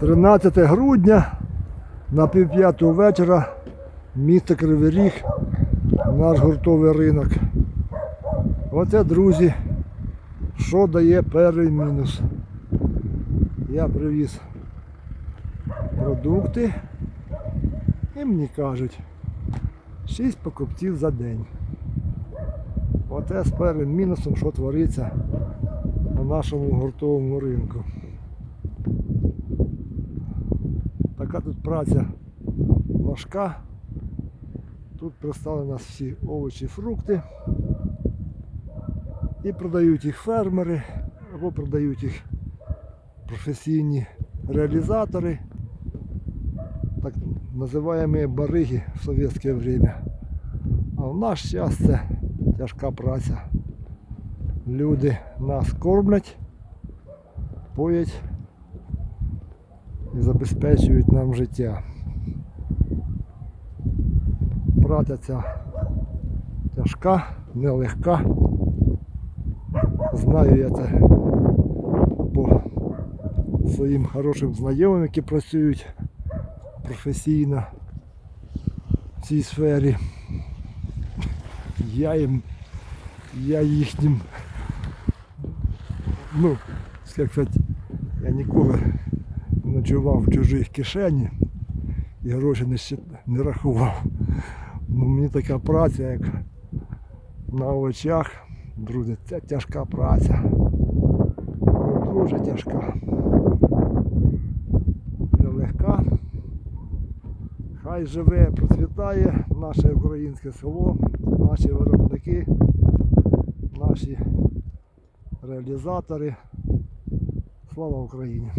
13 грудня на півп'ятого вечора місто Кривий Ріг, наш гуртовий ринок. Оце, друзі, що дає перший мінус. Я привіз продукти і мені кажуть 6 покупців за день. Оце з першим мінусом, що твориться на нашому гуртовому ринку. Така тут праця важка. Тут пристали нас всі овочі, фрукти. І продають їх фермери або продають їх професійні реалізатори, так називаємо бариги в совєтське время. А в наш час це тяжка праця. Люди нас кормлять, поять і забезпечують нам життя. Праця ця тяжка, нелегка. Знаю я це по своїм хорошим знайомим, які працюють професійно в цій сфері. Я їм, я їхнім, ну, як сказати, я ніколи ночував в чужих кишені і гроші не, не рахував. Ну, мені така праця, як на очах, друзі, це тяжка праця. Дуже тяжка. Нелегка. Хай живе, процвітає наше українське село, наші виробники, наші реалізатори. Слава Україні!